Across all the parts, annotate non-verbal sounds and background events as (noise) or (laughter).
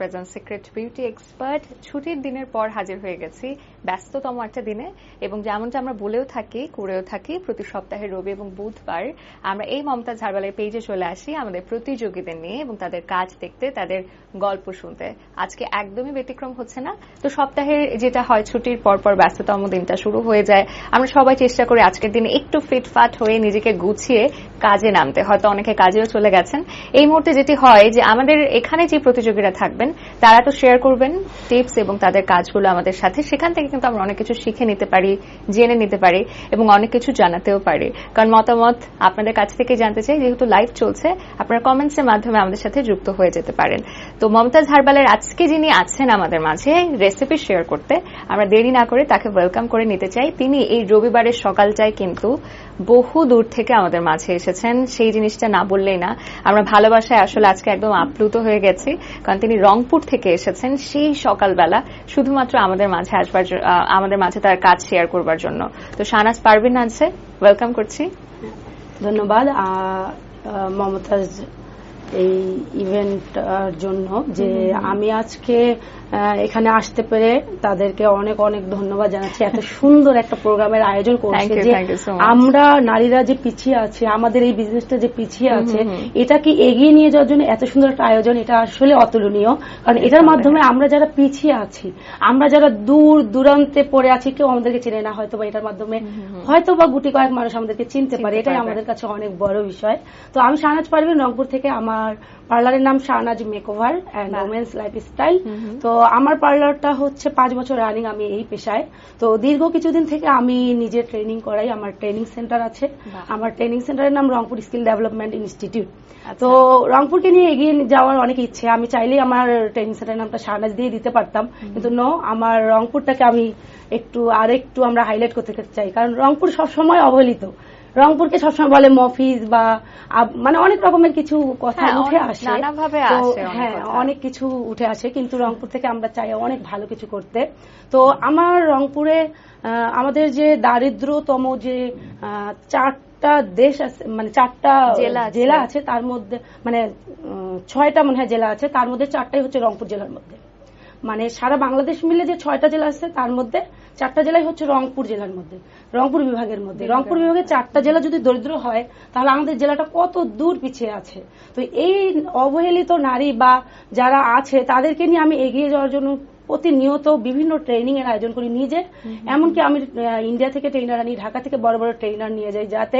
Present secret beauty expert ছুটির দিনের পর হাজির হয়ে গেছি। ব্যস্ততম একটা দিনে। এবং যেমনটা আমরা বলেও থাকি, করেও থাকি, প্রতি সপ্তাহে রবি এবং বুধবার আমরা এই মমতা ঝাড়বালের পেজে চলে আসি আমাদের প্রতিযোগীদের নিয়ে এবং তাদের কাজ দেখতে, তাদের গল্প শুনতে। আজকে একদমই ব্যতিক্রম হচ্ছে না। তো সপ্তাহের যেটা হয়, ছুটির পর পর ব্যস্ততম দিনটা শুরু হয়ে যায়। আমরা সবাই চেষ্টা করি আজকের দিনে একটু ফিটফাট হয়ে নিজেকে গুছিয়ে কাজে নামতে। হয়তো অনেকে কাজেও চলে গেছেন। এই মুহূর্তে যেটি হয় যে আমাদের এখানে যে প্রতিযোগীরা থাকবেন তারা তো শেয়ার করবেন টিপস এবং তাদের কাজগুলো আমাদের সাথে। সেখান থেকে কিন্তু আমরা অনেক কিছু শিখে নিতে পারি, জেনে নিতে পারি এবং অনেক কিছু জানাতেও পারি। কারণ মতামত আপনাদের কাছ থেকে জানতে চাই, যেহেতু লাইভ চলছে, আপনারা কমেন্টসের মাধ্যমে আমাদের সাথে যুক্ত হয়ে যেতে পারেন। তো মমতাজ হারবালের আজকে যিনি আছেন আমাদের মাঝে রেসিপি শেয়ার করতে, আমরা দেরি না করে তাকে ওয়েলকাম করে নিতে চাই। তিনি এই রবিবারের সকালটায় কিন্তু বহু দূর থেকে আমাদের মাঝে এসেছেন। সেই জিনিসটা না বললেই না। আমরা ভালোবাসায় আসলে আজকে একদম আপ্লুত হয়ে গেছি, কারণ তিনি রংপুর থেকে এসেছেন সেই সকালবেলা শুধুমাত্র আমাদের মাঝে আসবার আমাদের মাঝে তার কাজ শেয়ার করবার জন্য। তো শাহনাজ পারভিন আছে ওয়েলকাম করছি। ধন্যবাদ। মমতাজ এই ইভেন্টটার জন্য যে আমি আজকে এখানে আসতে পেরে তাদেরকে অনেক অনেক ধন্যবাদ জানাচ্ছি। এত সুন্দর একটা প্রোগ্রামের আয়োজন করছে যে. আমরা নারীরা যে পিছিয়ে আছি আমাদের এই বিজনেসটা যে পিছিয়ে আছে এটাকে এগিয়ে নিয়ে যাওয়ার জন্য এত সুন্দর একটা আয়োজন? এটা আসলে অতুলনীয়। কারণ এটার মাধ্যমে আমরা যারা পিছিয়ে আছি আমরা যারা দূর দূরান্তে পড়ে আছি কেউ আমাদেরকে চেনে না হয়তো বা এটার মাধ্যমে। হয়তো বা গুটি কয়েক মানুষ আমাদেরকে চিনতে পারে। এটাই আমাদের কাছে অনেক বড় বিষয়। তো আমি শাহনাজ পারভিন রংপুর থেকে আমার পার্লারের নাম Shahnaz makeover and. Women's lifestyle তো আমার পার্লারটা হচ্ছে পাঁচ বছর রানিং আমি এই পেশায়। তো দীর্ঘ কিছুদিন থেকে আমি নিজে ট্রেনিং করাই আমার ট্রেনিং সেন্টার আছে। আমার ট্রেনিং সেন্টারের নাম রংপুর স্কিল ডেভেলপমেন্ট ইনস্টিটিউট। তো রংপুরকে নিয়ে এগিয়ে যাওয়ার অনেক ইচ্ছে। আমি চাইলেই আমার ট্রেনিং সেন্টারের নামটা শাহনাজ দিয়ে দিতে পারতাম। কিন্তু নো আমার রংপুরটাকে আমি একটু আর একটু আমরা হাইলাইট করতে চাই। কারণ রংপুর সবসময় অবহেলিত। রংপুরকে সবসময় বলে মফিজ বা মানে অনেক রকমের কিছু কথা হ্যাঁ, উঠে আসে। নানাভাবে আসে হ্যাঁ অনেক কিছু উঠে আসে কিন্তু রংপুর থেকে আমরা চাই অনেক ভালো কিছু করতে। তো আমার রংপুরে আমাদের যে দারিদ্রতম যে আহ, চারটা দেশ আছে মানে চারটা জেলা। জেলা আছে তার মধ্যে মানে ছয়টা মনে হয় জেলা আছে তার মধ্যে চারটাই হচ্ছে রংপুর জেলার মধ্যে। মানে সারা বাংলাদেশ মিলে যে ছয়টা জেলা আছে তার মধ্যে চারটা জেলাই হচ্ছে রংপুর জেলার মধ্যে রংপুর বিভাগের মধ্যে। রংপুর বিভাগের চারটা জেলা যদি দরিদ্র হয় তাহলে আমাদের জেলাটা কত দূর পিছিয়ে আছে। তো এই অবহেলিত নারী বা যারা আছে তাদেরকে নিয়ে আমি এগিয়ে যাওয়ার জন্য প্রতিনিয়ত বিভিন্ন ট্রেনিং এর আয়োজন করি নিজে। এমনকি আমি ইন্ডিয়া থেকে ট্রেনার আনি ঢাকা থেকে বড় বড় ট্রেনার নিয়ে যাই যাতে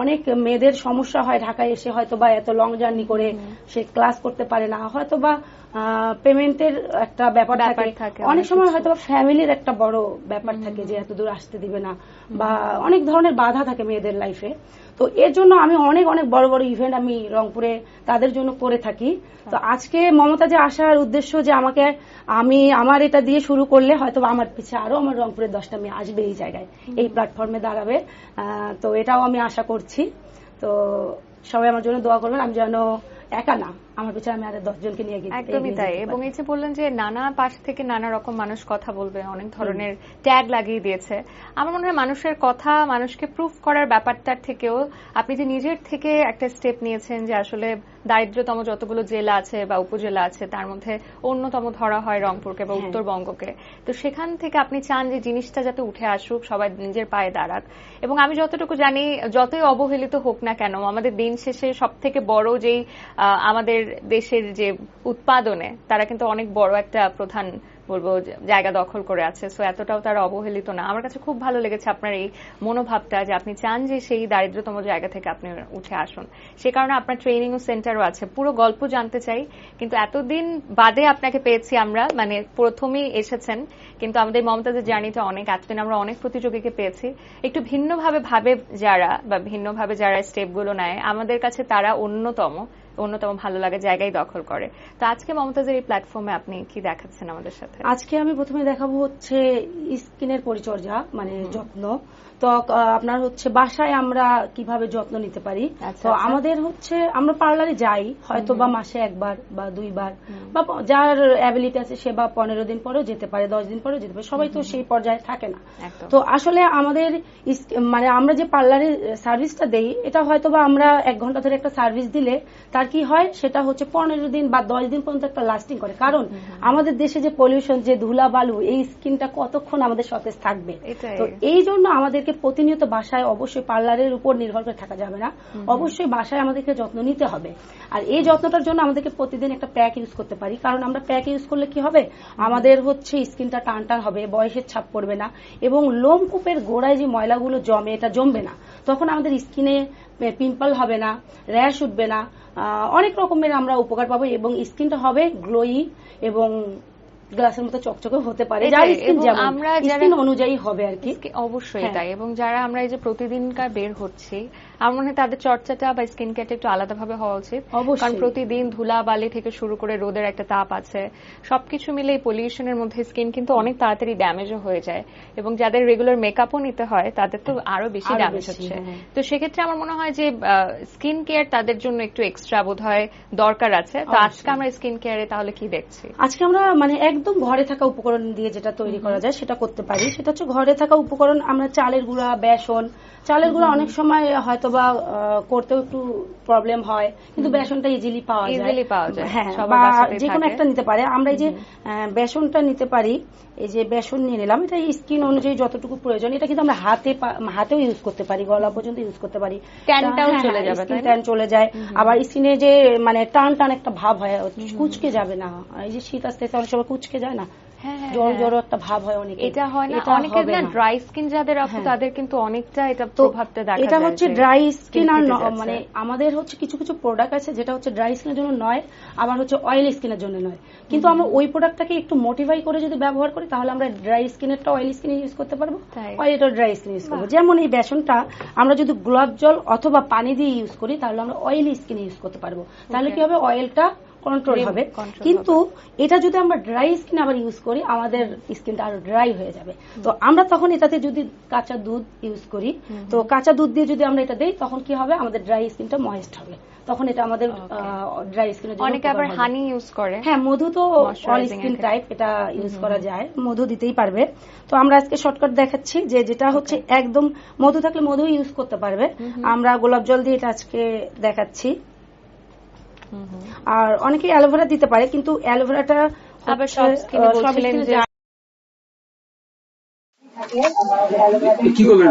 অনেক মেয়েদের সমস্যা হয় ঢাকায় এসে হয়তো বা এত লং জার্নি করে সে ক্লাস করতে পারে না হয়তো বা পেমেন্টের একটা ব্যাপার থাকে। অনেক সময় হয়তো ফ্যামিলির একটা বড় ব্যাপার থাকে যে এত দূর আসতে দিবে না বা অনেক ধরনের বাধা থাকে মেয়েদের লাইফে তো এর জন্য আমি অনেক অনেক বড় বড় ইভেন্ট আমি রংপুরে তাদের জন্য করে থাকি। তো আজকে মমতা যে আসার উদ্দেশ্য যে আমাকে আমি আমার এটা দিয়ে শুরু করলে হয়তো আমার পিছিয়ে আরও আমার রংপুরের দশটা মেয়ে আসবে এই জায়গায় এই প্ল্যাটফর্মে দাঁড়াবে। তো এটাও আমি আশা করছি। তো সবাই আমার জন্য দোয়া করবেন আমি যেন একা না আমার পিছনে আমি আরও দশজনকে নিয়ে এগিয়ে- একদমই তাই। এবং এই যে বললেন যে নানা পাশ থেকে নানা রকম মানুষ কথা বলবে অনেক ধরনের ট্যাগ লাগিয়ে দিয়েছে। আমার মনে হয় মানুষের কথা মানুষকে প্রুফ করার ব্যাপারটার থেকেও আপনি যে নিজের থেকে একটা স্টেপ নিয়েছেন যে আসলে দারিদ্রতম যতগুলো জেলা আছে বা উপজেলা আছে তার মধ্যে অন্যতম ধরা হয় রংপুরকে বা হ্যাঁ। উত্তরবঙ্গকে। তো সেখান থেকে আপনি চান যে জিনিসটা যাতে উঠে আসুক সবাই নিজের পায়ে দাঁড়াক। এবং আমি যতটুকু জানি যতই অবহেলিত হোক না কেন আমাদের দিন শেষে সব থেকে বড় যেই আমাদের দেশের যে উৎপাদনে, তারা কিন্তু অনেক বড় একটা প্রধান, বলব, জায়গা দখল করে আছে। সো এতটাও তারা অবহেলিত না। আমার কাছে খুব ভালো লেগেছে আপনার এই মনোভাবটা যে আপনি চান যে সেই দারিদ্রতম জায়গা থেকে আপনি উঠে আসুন। সে কারণে আপনার ট্রেনিং ও সেন্টারও আছে। পুরো গল্প জানতে চাই, কিন্তু এতদিন বাদে আপনাকে পেয়েছি আমরা মানে প্রথমেই এসেছেন। কিন্তু আমাদের মমতাজের জার্নিটা অনেক এতদিন আমরা অনেক প্রতিযোগীকে পেয়েছি। একটু ভিন্নভাবে ভাবে যারা বা ভিন্নভাবে যারা স্টেপগুলো নেয়, আমাদের কাছে তারা অন্যতম। অন্যতম ভালো লাগা জায়গায় দখল করে। তো আজকে মমতাজের এই প্ল্যাটফর্মে আপনি কি দেখাচ্ছেন আমাদের সাথে? আজকে আমি প্রথমে দেখাবো হচ্ছে স্কিনের পরিচর্যা মানে যত্ন। তো আপনার হচ্ছে বাসায় আমরা কীভাবে যত্ন নিতে পারি? আচ্ছা, তো আচ্ছা। আমাদের হচ্ছে আমরা পার্লারে যাই হয়তো বা মাসে একবার বা দুইবার। বা যার অ্যাবিলিটি আছে সে বা পনেরো দিন পরেও যেতে পারে দশ দিন পরেও যেতে পারে। সবাই তো সেই পর্যায়ে থাকে না। তো আসলে আমাদের মানে আমরা যে পার্লারে সার্ভিসটা দেই এটা হয়তো বা আমরা এক ঘণ্টা ধরে একটা সার্ভিস দিলে তার কি হয়? সেটা হচ্ছে পনেরো দিন বা দশ দিন পর্যন্ত একটা লাস্টিং করে। কারণ আমাদের দেশে যে পলিউশন যে ধুলা বালু এই স্কিনটা কতক্ষণ আমাদের সতেজ থাকবে? তো এই জন্য আমাদেরকে প্রতিনিয়ত বাসায় অবশ্যই পার্লারের উপর নির্ভর করে থাকা যাবে না। অবশ্যই বাসায় আমাদেরকে যত্ন নিতে হবে। আর এই যত্নটার জন্য আমাদেরকে প্রতিদিন একটা প্যাক ইউজ করতে পারি। কারণ আমরা প্যাক ইউজ করলে কি হবে? আমাদের হচ্ছে স্কিনটা টান টান হবে বয়সের ছাপ পড়বে না এবং লোমকূপের গোড়ায় যে ময়লাগুলো জমে এটা জমবে না। তখন আমাদের স্কিনে পিম্পল হবে না র্যাশ উঠবে না। অনেক রকমের আমরা উপকার পাবো এবং স্কিনটা হবে গ্লোয়ি এবং গ্লাসের মতো চকচকে হতে পারে যার স্কিন যেমন আমরা যারা- স্কিন অনুযায়ী হবে আর কি। অবশ্যই হ্যাঁ। তাই এবং যারা আমরা এই যে প্রতিদিনকার বের হচ্ছি আমার মনে হয় তাদের চর্চাটা বা স্কিন কেয়ারটা একটু আলাদাভাবে হওয়া উচিত। কারণ প্রতিদিন ধুলা বালি থেকে শুরু করে রোদের একটা তাপ আছে। সবকিছু মিলে এই পলিউশনের মধ্যে স্কিন কিন্তু অনেক তাড়াতাড়ি ড্যামেজও হয়ে যায় এবং যাদের রেগুলার মেকআপও নিতে হয় তাদের তো আরও বেশি ড্যামেজ হচ্ছে। হ্যাঁ। তো সেক্ষেত্রে আমার মনে হয় যে স্কিন কেয়ার তাদের জন্য একটু এক্সট্রা বোধ হয় দরকার আছে। তো আজকে আমরা স্কিন কেয়ারে তাহলে কি দেখছি? আজকে আমরা মানে একদম ঘরে থাকা উপকরণ দিয়ে যেটা তৈরি করা যায় সেটা করতে পারি। সেটা হচ্ছে ঘরে থাকা উপকরণ আমরা চালের গুঁড়া বেসন চালের গুঁড়া অনেক সময় হয়তোবা আহ, করতেও একটু প্রবলেম হয় কিন্তু বেসনটা ইজিলি পাওয়া যায়। Easily পাওয়া যায়, হ্যাঁ বা যে কোনো একটা নিতে পারে। আমরা এই যে বেসনটা নিতে পারি এই যে বেসন নিয়ে নিলাম এটা স্কিন অনুযায়ী যতটুকু প্রয়োজন এটা কিন্তু আমরা হাতে পা- হাতেও ইউজ করতে পারি গলা পর্যন্ত ইউজ করতে পারি। ট্যানটাও হ্যাঁ, চলে হ্যাঁ, যাবে, ট্যান চলে যায়। আবার স্কিনে যে মানে টান টান একটা ভাব হয় কুচকে যাবে না। এই যে শীত আসতে আসতে অনেক সময় কুচকে যায় না হ্যাঁ। জড়ো একটা ভাব হয় অনেকে এটা হয় না। অনেকের না। ড্রাই স্কিন যাদের আপু হ্যাঁ। তাদের কিন্তু অনেকটা এটা তো প্রভাবটা দেখা এটা হচ্ছে ড্রাই স্কিন আর। মানে আমাদের হচ্ছে কিছু কিছু প্রোডাক্ট আছে যেটা হচ্ছে ড্রাই স্কিনের জন্য নয় আবার হচ্ছে অয়েল স্কিনের জন্য নয়। কিন্তু আমরা ওই প্রোডাক্টটাকে একটু মোটিফাই করে যদি ব্যবহার করি তাহলে আমরা ড্রাই স্কিনেরটা অয়েল স্কিনে ইউজ করতে পারব। অয়েলটা ড্রাই স্কিনে ইউজ করব। যেমন এই বেসনটা আমরা যদি গোলাপ জল অথবা পানি দিয়ে ইউজ করি তাহলে আমরা অয়েলি স্কিনে ইউজ করতে পারব। তাহলে কি হবে? অয়েলটা কন্ট্রোল হবে। কিন্তু এটা যদি আমরা ড্রাই স্কিন আবার ইউজ করি আমাদের স্কিনটা আরও ড্রাই হয়ে যাবে। তো আমরা তখন এটাতে যদি কাঁচা দুধ ইউজ করি তো কাঁচা দুধ দিয়ে যদি আমরা এটা দেই তখন কি হবে? আমাদের ড্রাই স্কিনটা ময়েস্ট হবে। তখন এটা আমাদের ড্রাই স্কিনের জন্য অনেকে আবার হানি ইউজ করে। হ্যাঁ মধু তো অল স্কিন টাইপ এটা ইউজ করা যায়। মধু দিতেই পারবে। তো আমরা আজকে শর্টকাট দেখাচ্ছি যে যেটা হচ্ছে একদম মধু থাকলে মধু ইউজ করতে পারবে। আমরা গোলাপ জল দিয়ে এটা আজকে দেখাচ্ছি। আর অনেকে অ্যালোভেরা দিতে পারে কিন্তু অ্যালোভেরাটা আবার সব স্কিনে বলছিলেন যে কি করবেন?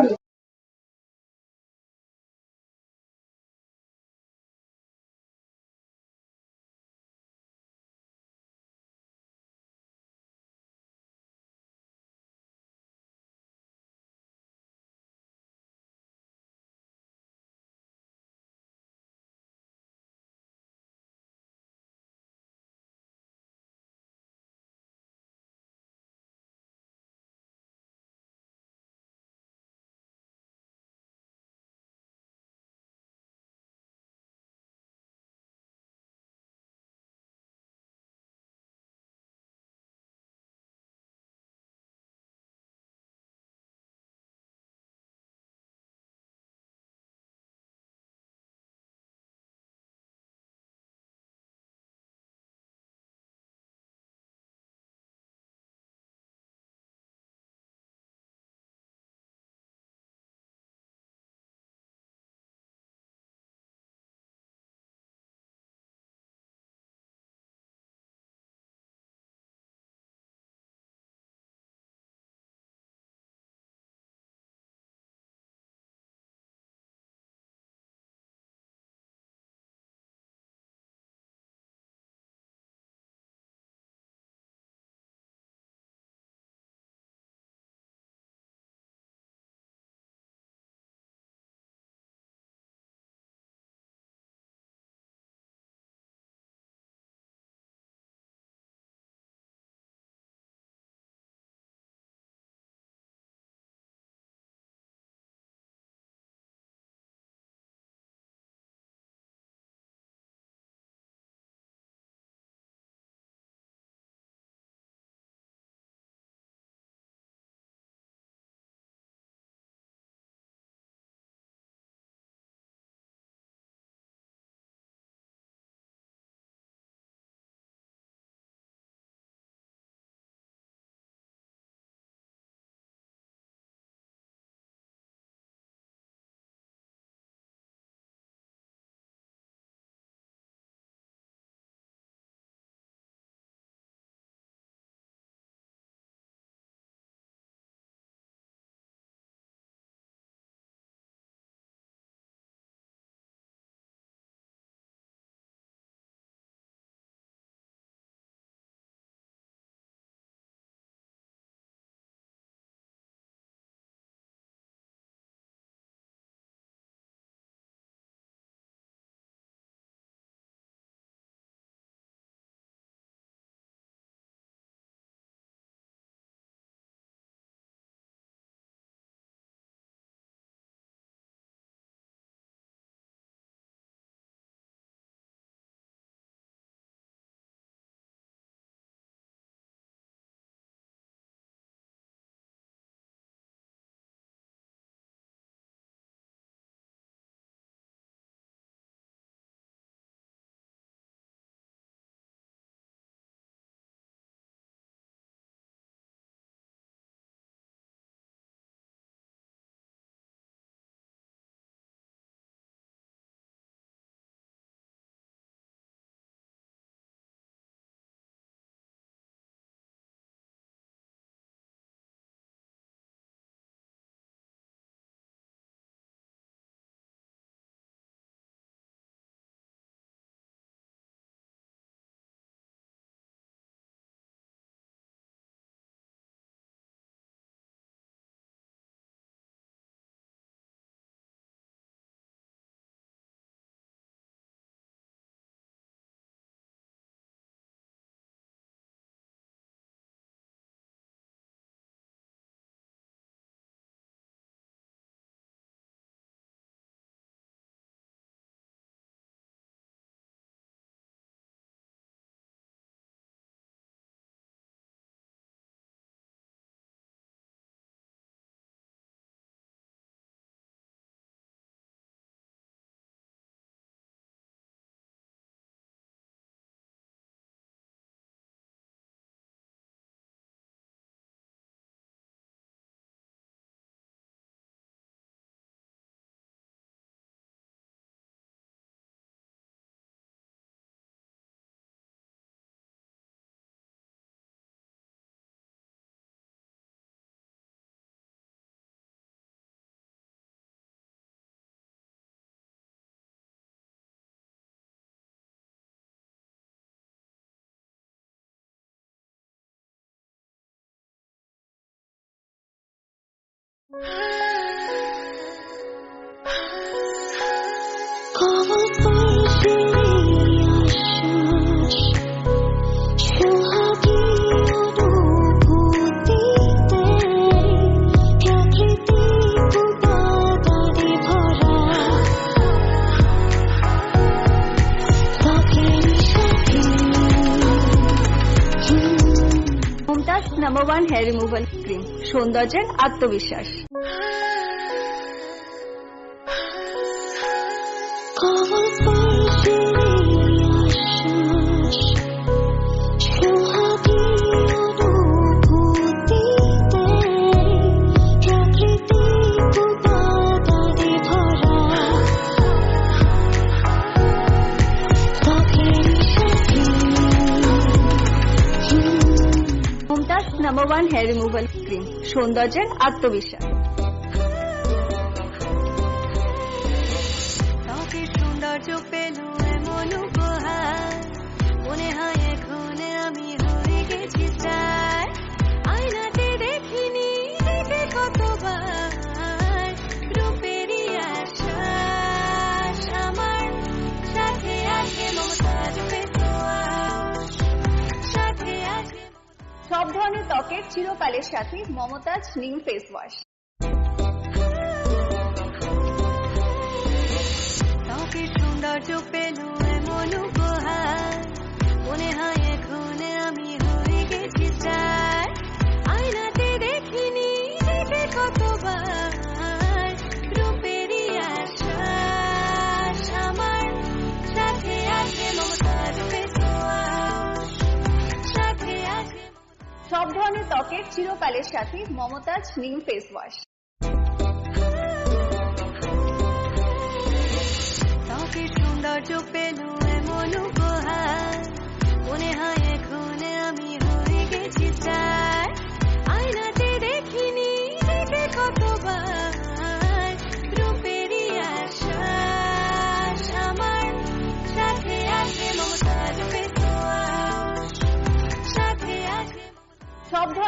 Ah! (laughs) সৌন্দর্যের আত্মবিশ্বাস। ক্রিম সৌন্দর্যের আত্মবিশ্বাস। ত্বকের চিরকালের সাথে মমতাজ নিউ ফেস ওয়াশ। ত্বকের সৌন্দর্য পেল চিরকালের সাথে মমতাজ নিউ ফেস ওয়াশ। পেলু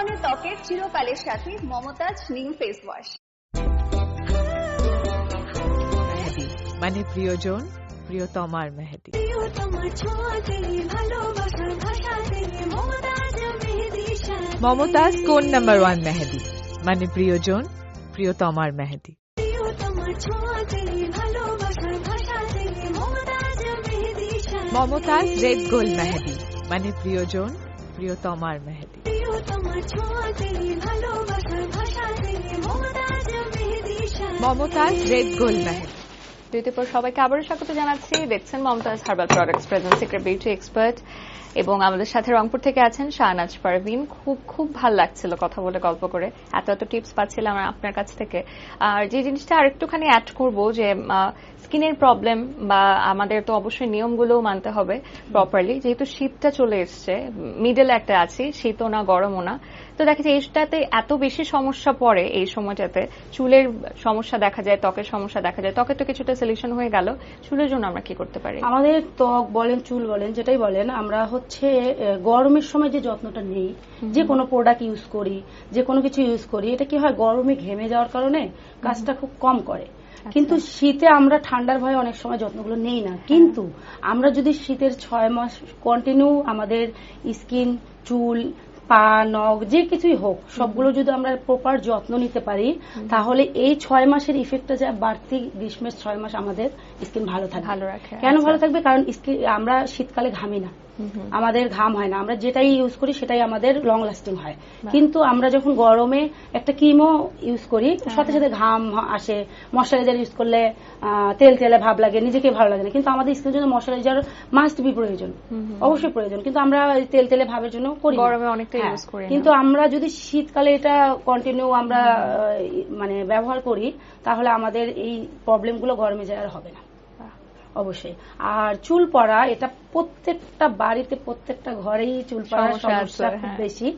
ধরনের ত্বকের চিরকালের সাথী মমতাজ নিম ফেস ওয়াশ মানে প্রিয়জন প্রিয়তমার মেহেদি। মমতাজ মেহেদি মমতাজ কোন নাম্বার ওয়ান মেহেদি? মানে প্রিয়জন প্রিয়তমার মেহেদি। মমতাজ মেহেদি সাথে মমতাজ রেড গোল্ড মেহেদি। মানে প্রিয়জন প্রিয়তমার মেহেদি। প্রিয় তোমার ছোঁয়াতে ভালোবাসার ভাষাতে মমতাজ মেহেদি মমতাজ রেড গোল্ড মেহেদি সবাইকে আবারও স্বাগত জানাচ্ছি দেখছেন Mumtaz herbal products present secret beauty expert. এবং আমাদের সাথে রংপুর থেকে আছেন শাহনাজ পারভিন। খুব খুব ভালো লাগছিল কথা বলে, গল্প করে। এত এত টিপস পাচ্ছিলাম আপনার কাছ থেকে। আর যে জিনিসটা আরেকটুখানি অ্যাড করব যে স্কিনের প্রবলেম বা আমাদের তো অবশ্যই নিয়মগুলোও মানতে হবে প্রপারলি যেহেতু শীতটা চলে এসছে মিডল একটা আছি, শীতও না, গরমও না। তো দেখা যায়, এইটাতে এত বেশি সমস্যা পড়ে এই সময়টাতে। চুলের সমস্যা দেখা যায়, ত্বকের সমস্যা দেখা যায়। ত্বকের তো কিছুটা সলিউশন হয়ে গেল। চুলের জন্য আমরা কি করতে পারি? আমাদের ত্বক বলেন, চুল বলেন, যেটাই বলেন, আমরা হচ্ছে গরমের সময় যে যত্নটা নেই যে কোনো প্রোডাক্ট ইউজ করি যে কোনো কিছু ইউজ করি এটা কি হয় গরমে ঘেমে যাওয়ার কারণে কাজটা খুব কম করে। কিন্তু শীতে আমরা ঠান্ডার ভয়ে অনেক সময় যত্নগুলো নেই না। কিন্তু আমরা যদি শীতের ছয় মাস কন্টিনিউ আমাদের স্কিন চুল পা নখ যে কিছুই হোক সবগুলো যদি আমরা প্রপার যত্ন নিতে পারি তাহলে এই ছয় মাসের ইফেক্টটা যা বাড়তি গ্রীষ্মের ছয় মাস আমাদের স্কিন ভালো থাকে ভালো রাখে। কেন আচ্ছা। ভালো থাকবে? কারণ আমরা শীতকালে ঘামি না। আমাদের ঘাম হয় না। আমরা যেটাই ইউজ করি সেটাই আমাদের লং লাস্টিং হয়। কিন্তু আমরা যখন গরমে একটা ক্রিমও ইউজ করি হ্যাঁ, সাথে সাথে ঘাম আসে। ময়শ্চারাইজার ইউজ করলে তেল তেলে ভাব লাগে নিজেকে ভালো লাগে না। কিন্তু আমাদের স্কিনের জন্য ময়শ্চারাইজার মাস্ট বি প্রয়োজন। অবশ্যই প্রয়োজন। কিন্তু আমরা তেল তেলে ভাবের জন্য করি গরমে অনেকটা হ্যাঁ, use করি কিন্তু আমরা যদি শীতকালে এটা কন্টিনিউ আমরা মানে ব্যবহার করি তাহলে আমাদের এই প্রবলেমগুলো গরমে যায় আর হবে না। অবশ্যই। আর চুল পড়া এটা প্রত্যেকটা বাড়িতে প্রত্যেকটা ঘরেই চুল পড়ার সমস্যা খুব হ্যাঁ। বেশি।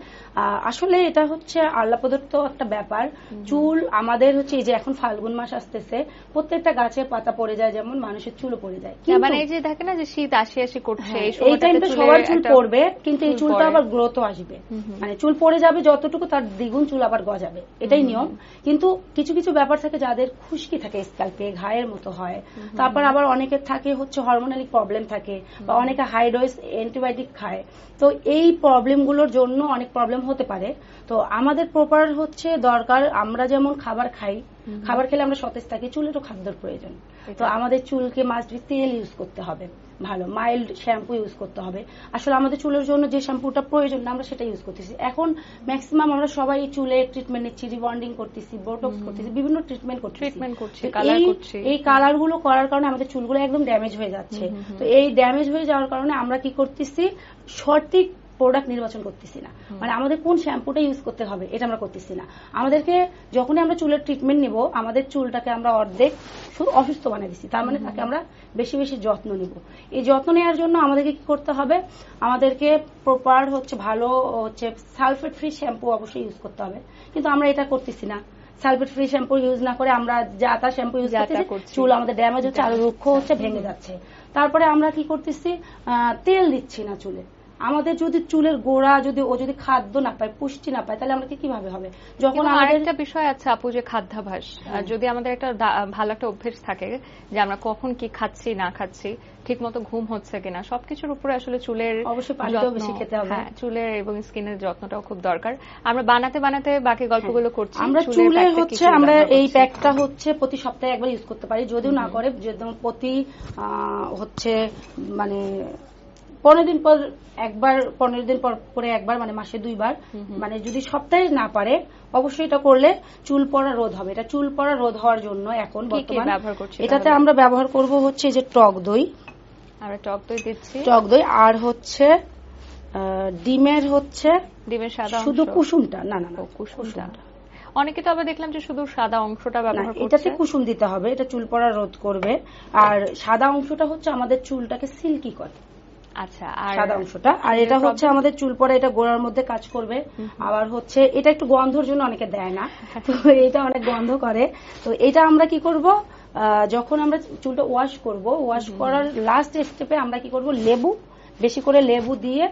আসলে এটা হচ্ছে আল্লাহ প্রদত্ত একটা ব্যাপার। চুল আমাদের হচ্ছে এই যে এখন ফাল্গুন মাস আসতেছে প্রত্যেকটা গাছের পাতা পড়ে যায় যেমন মানুষের চুলও পড়ে যায়। মানে এই যে দেখে না যে শীত আসি আসি করছে হ্যাঁ, এই টাইমটা সবার চুল পড়বে কিন্তু এই চুলটা আবার গ্রোথও আসবে। মানে চুল পড়ে যাবে যতটুকু তার দ্বিগুণ চুল আবার গজাবে। এটাই নিয়ম। কিন্তু কিছু কিছু ব্যাপার থাকে যাদের খুশকি থাকে স্ক্যাল্পে ঘায়ের মতো হয়। তারপর আবার অনেকের থাকে হচ্ছে হরমোনালি প্রবলেম থাকে বা অনেকে হাই ডোজ অ্যান্টিবায়োটিক খায়। তো এই প্রবলেমগুলোর জন্য অনেক প্রবলেম হতে পারে। তো আমাদের প্রপার হচ্ছে দরকার আমরা যেমন খাবার খাই খাবার খেলে আমরা সতেজ থাকি চুলেরও খাদ্যর প্রয়োজন। তো আমাদের চুলকে মাস্ট বি তেল ইউজ করতে হবে। ভালো মাইল্ড শ্যাম্পু ইউজ করতে হবে। আসলে আমাদের চুলের জন্য যে শ্যাম্পুটা প্রয়োজন না আমরা সেটা ইউজ করতেছি। এখন ম্যাক্সিমাম আমরা সবাই চুলে ট্রিটমেন্ট নিচ্ছি রিবন্ডিং করতেছি বোটক্স করতেছি বিভিন্ন ট্রিটমেন্ট করছি, কালার করছি। এই কালারগুলো করার কারণে আমাদের চুলগুলো একদম ড্যামেজ হয়ে যাচ্ছে। তো এই ড্যামেজ হয়ে যাওয়ার কারণে আমরা কি করতেছি সঠিক প্রোডাক্ট নির্বাচন করতেছি না। মানে আমাদের কোন শ্যাম্পুটা ইউজ করতে হবে এটা আমরা করতেছি না। আমাদেরকে যখনই আমরা চুলের ট্রিটমেন্ট নিব আমাদের চুলটাকে আমরা অর্ধেক শুধু অসুস্থ বানিয়ে দিচ্ছি তার মানে তাকে আমরা বেশি বেশি যত্ন নিব। এই যত্ন নেওয়ার জন্য আমাদেরকে কি করতে হবে আমাদেরকে প্রপার হচ্ছে ভালো হচ্ছে সালফেট ফ্রি শ্যাম্পু অবশ্যই ইউজ করতে হবে। কিন্তু আমরা এটা করতেছি না। সালফেট ফ্রি শ্যাম্পু ইউজ না করে আমরা যা তা শ্যাম্পু ইউজ যা তা করতেছি চুল আমাদের ড্যামেজ হচ্ছে আরও রুক্ষ হচ্ছে ভেঙে যাচ্ছে। তারপরে আমরা কি করতেছি আহ, তেল দিচ্ছি না চুলে। আমাদের যদি চুলের গোড়া যদি ও যদি খাদ্য না পায় পুষ্টি না পায় তাহলে আমরা কি কীভাবে হবে? যখন আমাদের আরেকটা বিষয় আছে আপু যে খাদ্যাভাস যদি আমাদের একটা ভালো একটা অভ্যেস থাকে যে আমরা কখন কি খাচ্ছি না খাচ্ছি ঠিক মতো ঘুম হচ্ছে কিনা সবকিছুর উপরে আসলে চুলের অবশ্যই পানিটাও বেশি খেতে হবে। হ্যাঁ চুলের এবং স্কিনের যত্নটাও খুব দরকার। আমরা বানাতে বানাতে বাকি গল্পগুলো করছি আমরা চুলের হচ্ছে আমরা এই প্যাকটা হচ্ছে প্রতি সপ্তাহে একবার ইউজ করতে পারি। যদিও না করে প্রতি হচ্ছে মানে পনেরো দিন পর একবার পনেরো দিন পর করে একবার মানে মাসে দুইবার মানে যদি সপ্তাহে না পারে অবশ্যই এটা করলে চুল পড়া রোধ হবে। এটা চুল পড়া রোধ হওয়ার জন্য এখন বর্তমান ব্যবহার করছি এটাতে আমরা ব্যবহার করব হচ্ছে যে টক দই। আমরা টক দই দিচ্ছি। টক দই আর হচ্ছে ডিমের হচ্ছে ডিমের সাদা শুধু কুসুমটা না না না কুসুমটা। অনেকে তো আবার দেখলাম যে শুধু সাদা অংশটা ব্যবহার এটাতে কুসুম দিতে হবে এটা চুল পড়া রোধ করবে। আর সাদা অংশটা হচ্ছে আমাদের চুলটাকে সিল্কি করে। আচ্ছা আর সাদা অংশটা। আর এটা? হচ্ছে আমাদের চুল পড়া এটা গোড়ার মধ্যে কাজ করবে। আবার হচ্ছে এটা একটু গন্ধর জন্য অনেকে দেয় না। তো এটা অনেক গন্ধ করে। তো এটা আমরা কি করব? যখন আমরা চুলটা ওয়াশ করব ওয়াশ করার লাস্ট স্টেপে আমরা কি করব? লেবু বেশি করে লেবু দিয়ে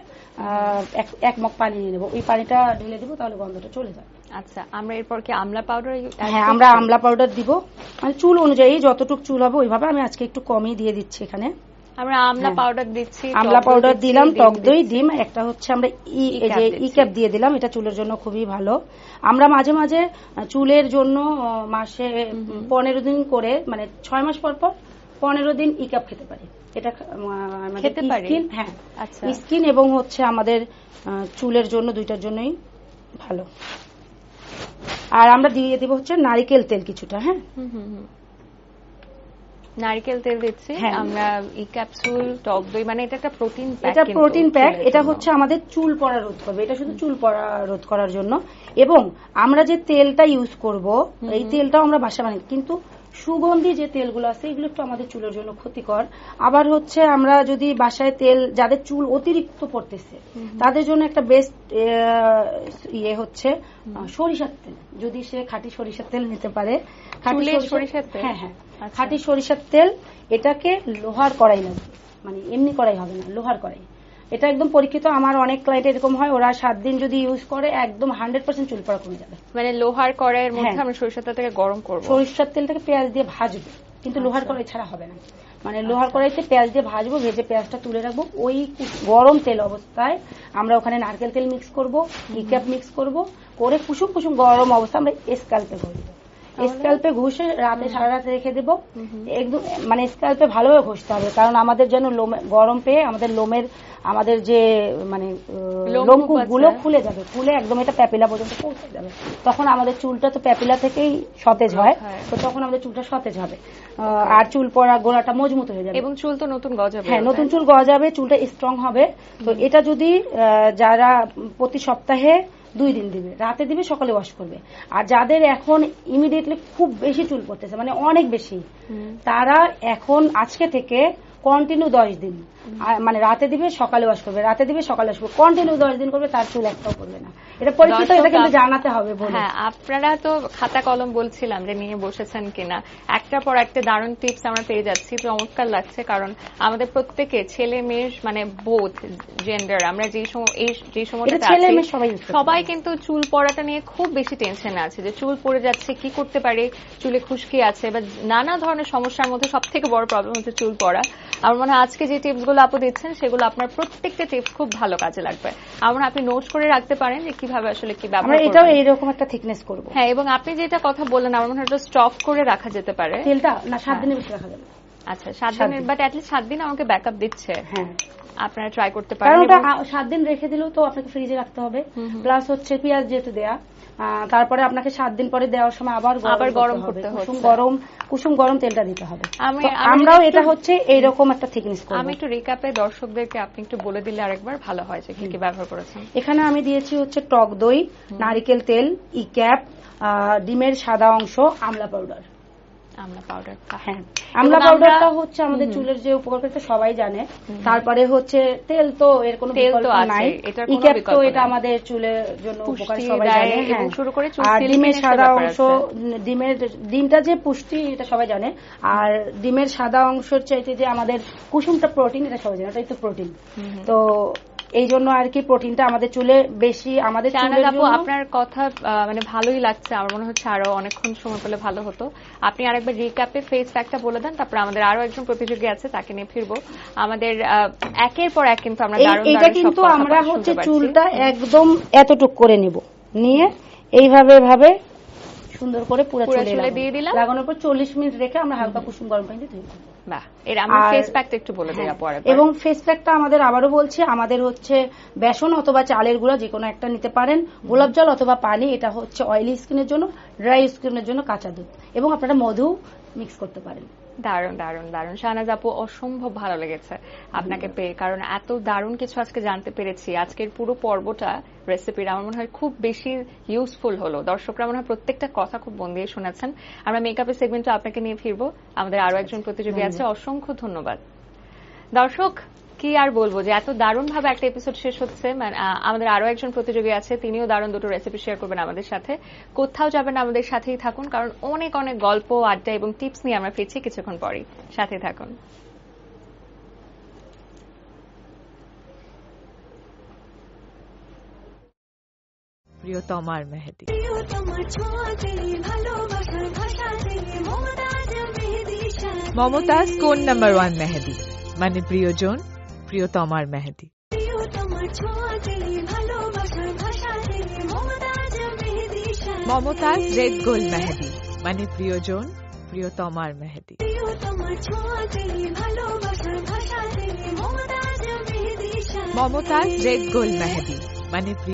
এক মগ পানি নিয়ে নেব। ওই পানিটা ঢেলে দেবো তাহলে গন্ধটা চলে যাবে আচ্ছা আমরা এরপর কি আমলা পাউডার হ্যাঁ আমরা আমলা পাউডার দিব। মানে চুল অনুযায়ী যতটুকু চুল হবে ওইভাবে আমি আজকে একটু কমই দিয়ে দিচ্ছি এখানে। আমরা আমলা হ্যাঁ। পাউডার দিচ্ছি আমলা পাউডার দিলাম টক দই ডিম একটা হচ্ছে আমরা ই যে ই ক্যাপ দিয়ে দিলাম এটা চুলের জন্য খুবই ভালো। আমরা মাঝে মাঝে চুলের জন্য মাসে পনেরো দিন করে মানে ছয় মাস পর পর পনেরো দিন ই ক্যাপ খেতে পারি। এটা খেতে পারি? স্কিন হ্যাঁ আচ্ছা। স্কিন এবং হচ্ছে আমাদের চুলের জন্য দুইটার জন্যই ভালো। আর আমরা দিয়ে দিব হচ্ছে নারিকেল তেল কিছুটা হ্যাঁ? হুম, হুম। নারকেল তেল দিচ্ছি। হ্যাঁ। আমরা এই ক্যাপসুল টক দই মানে এটা একটা প্রোটিন এটা প্রোটিন প্যাক। এটা হচ্ছে আমাদের চুল পড়া রোধ করবে। এটা শুধু চুল পড়া রোধ করার জন্য। এবং আমরা যে তেলটা ইউজ করব এই তেলটাও আমরা বাসা বানাই। কিন্তু সুগন্ধি যে তেলগুলো আছে এগুলো একটু আমাদের চুলের জন্য ক্ষতিকর। আবার হচ্ছে আমরা যদি বাসায় তেল যাদের চুল অতিরিক্ত পড়তেছে তাদের জন্য একটা বেস্ট ইয়ে হচ্ছে সরিষার তেল। যদি সে খাঁটি সরিষার তেল নিতে পারে খাঁটি সরিষার- তেল? হ্যাঁ হ্যাঁ। আচ্ছা। খাঁটি সরিষার তেল এটাকে লোহার কড়াই লাগবে। মানে এমনি কড়াই হবে না লোহার কড়াই। এটা একদম পরীক্ষিত আমার অনেক ক্লায়েন্ট এরকম হয় ওরা সাত দিন যদি ইউজ করে একদম হান্ড্রেড পার্সেন্ট চুল পড়া কমে যাবে। মানে লোহার কড়াইয়ের মধ্যে হ্যাঁ। আমরা সরিষার তেলটাকে গরম করব। সরিষার তেলটাকে পেঁয়াজ দিয়ে ভাজবো কিন্তু লোহার আচ্ছা। কড়াই ছাড়া হবে না। মানে লোহার কড়াইতে পেঁয়াজ দিয়ে ভাজবো ভেজে পেঁয়াজটা তুলে রাখব ওই গরম তেল অবস্থায় আমরা ওখানে নারকেল তেল মিক্স করব ইক্যাপ মিক্স করব করে কুসুম কুসুম গরম অবস্থা আমরা স্ক্যাল্পে ঘষবো স্ক্যাল্পে ঘষে রাতে সারা রাত রেখে দেবো। একদম মানে স্ক্যাল্পে ভালোভাবে ঘষতে হবে কারণ আমাদের যেন লোমে গরম পেয়ে আমাদের লোমের আমাদের যে মানে লোমকূপগুলো খুলে যাবে খুলে একদম এটা প্যাপিলা পর্যন্ত পৌঁছে যাবে। তখন আমাদের চুলটা তো প্যাপিলা থেকেই সতেজ হয়। তো তখন আমাদের চুলটা সতেজ হবে। আর চুল পড়া গোড়াটা মজবুত হয়ে যাবে। এবং চুল তো নতুন গজাবে। হ্যাঁ নতুন চুল গজাবে চুলটা স্ট্রং হবে। তো এটা যদি যারা প্রতি সপ্তাহে দুই দিন দিবে। রাতে দিবে সকালে ওয়াশ করবে। আর যাদের এখন ইমিডিয়েটলি খুব বেশি চুল পড়তেছে মানে অনেক বেশি তারা এখন আজকে থেকে কন্টিনিউ দশ দিন। মানে রাতে দিবে সকালে ওয়াশ করবে। রাতে দিবে সকালে ওয়াশ করবে। কন্টিনিউ দশ দিন করবে তার চুল একটাও করবে না। এটা পরিচিত এটা কিন্তু জানাতে হবে বলে। হ্যাঁ আপনারা তো খাতা কলম বলছিলাম যে নিয়ে বসেছেন কিনা। একটা পর একটা দারুণ টিপস আমরা পেয়ে যাচ্ছি। চমৎকার লাগছে কারণ আমাদের প্রত্যেকে ছেলে মেয়ের মানে বোধ জেন্ডার আমরা যে সময় এই যে সবাই সবাই কিন্তু চুল পড়াটা নিয়ে খুব বেশি টেনশন আছে যে চুল পড়ে যাচ্ছে কি করতে পারে চুলে খুশকি আছে বা নানা ধরনের সমস্যার মধ্যে সব থেকে বড় প্রবলেম হচ্ছে চুল পড়া। আমার মনে হয় আজকে যে টিপস গুলো আপু দিচ্ছেন সেগুলো আপনার প্রত্যেকটা টিপস খুব ভালো কাজে লাগবে। আমার আপনি নোট করে রাখতে পারেন যে কীভাবে আসলে কি আমরা ব্যবহার এটাও করবেন এইরকম একটা থিকনেস করব। হ্যাঁ এবং আপনি যেটা কথা বললেন আমার মনে হয় স্টক করে রাখা যেতে পারে। তেলটা না সাত হ্যাঁ। দিনে বেশি রাখা যাবে। আচ্ছা সাত দিনের দিন। বাট অ্যাটলিস্ট সাত দিন আমাকে ব্যাকআপ দিচ্ছে। হ্যাঁ। আপনারা ট্রাই করতে কারণ পারেন ওটা এবং- সাত দিন রেখে দিলেও তো আপনাকে ফ্রিজে রাখতে হবে। প্লাস হচ্ছে পেঁয়াজ যেহেতু দেয়া তারপরে আপনাকে সাত দিন পরে দেওয়ার সময় আবার আবার গরম হবে। করতে কুসুম গরম কুসুম গরম তেলটা দিতে হবে। আমরাও এটা হচ্ছে এইরকম একটা থিকনেস করব। আমি একটু রেকাপে দর্শকদেরকে আপনি একটু বলে দিলে আরেকবার ভালো হয় যে কি কি ব্যবহার করেছেন। এখানে আমি দিয়েছি হচ্ছে টক দই নারিকেল তেল ই ক্যাপ ডিমের সাদা অংশ আমলা পাউডার। আমলা পাউডার হ্যাঁ। আমলা পাউডারটা হচ্ছে আমাদের চুলের যে উপকার করতে সবাই জানে। তারপরে হচ্ছে তেল তো এর কোনো বিকল্প নাই। ইক্যাপ তো এটা আমাদের চুলের জন্য উপকার সবাই জানে হ্যাঁ। শুরু করে চুল ডিমের সাদা অংশ ডিমের ডিমটা যে পুষ্টি এটা সবাই জানে। আর ডিমের সাদা অংশের চাইতে যে আমাদের কুসুমটা প্রোটিন এটা সবাই জানে এটাই তো প্রোটিন তো এই জন্য আর কি প্রোটিনটা আমাদের চুলে বেশি আমাদের চুলের জন্য আপনার কথা মানে ভালোই লাগছে। আমার মনে হচ্ছে আরও অনেকক্ষণ সময় পেলে ভালো হতো। আপনি আরেকবার রিক্যাপে ফেস প্যাকটা বলে দেন তারপর আমাদের আরও একজন প্রতিযোগী আছে তাকে নিয়ে ফিরবো। আমাদের একের পর এক কিন্তু আমরা সব কিন্তু আমরা হচ্ছে চুলটা একদম এতটুক করে নিব। নিয়ে এইভাবে ভাবে সুন্দর করে পুরো চুলে দিয়ে দিলাম। লাগানোর পর চল্লিশ মিনিট রেখে আমরা হালকা কুসুম গরম পানিতে ধুয়ে। বাহ এর আমরা ফেস প্যাকটা একটু বলে দিই হ্যাঁ, আপু এবং ফেস প্যাকটা আমাদের আবারও বলছি আমাদের হচ্ছে বেসন অথবা চালের গুঁড়া যে কোনো একটা নিতে পারেন। গোলাপ জল অথবা পানি এটা হচ্ছে অয়েলি স্কিনের জন্য ড্রাই স্কিনের জন্য কাঁচা দুধ। এবং আপনারা মধু মিক্স করতে পারেন। দারুণ দারুণ দারুণ। শাহনাজ আপু অসম্ভব ভালো লেগেছে আপনাকে পেয়ে। কারণ এত দারুণ কিছু আজকে জানতে পেরেছি। আজকের পুরো পর্বটা রেসিপির আমার মনে হয় খুব বেশি ইউজফুল হলো। দর্শকরা মনে হয় প্রত্যেকটা কথা খুব মন দিয়ে শুনেছেন। আমরা মেকআপের সেগমেন্টে আপনাকে নিয়ে ফিরবো। আমাদের আরও একজন প্রতিযোগী আছে। অসংখ্য ধন্যবাদ। দর্শক কি আর বলব যে এত দারুণ ভাবে একটা এপিসোড শেষ হচ্ছে। মানে, আমাদের আরও একজন প্রতিযোগী আছে তিনিও দারুণ দুটো রেসিপি শেয়ার করবেন আমাদের সাথে। কোথাও যাবেন আমাদের সাথেই থাকুন কারণ অনেক অনেক গল্প আড্ডা এবং টিপস নিয়ে আমরা ফিরছি কিছুক্ষণ পরেই। সাথে থাকুন। প্রিয়তমার মেহেদি। মমতাজ কোন নাম্বার ওয়ান মেহেদি? মানে প্রিয়জন? প্রিয়তমার মেহেদি। প্রিয় তোমার ছোঁয়াতে ভালোবাসার ভাষাতে মমতাজ মেহেদি শান মমতাজ রেড গোল্ড মেহেদি মানে প্রিয়জন প্রিয়তমার মেহেদি। প্রিয় তোমার ছোঁয়াতে ভালোবাসার ভাষাতে মমতাজ মেহেদি শান মমতাজ রেড গোল্ড মেহেদি মানে প্রিয়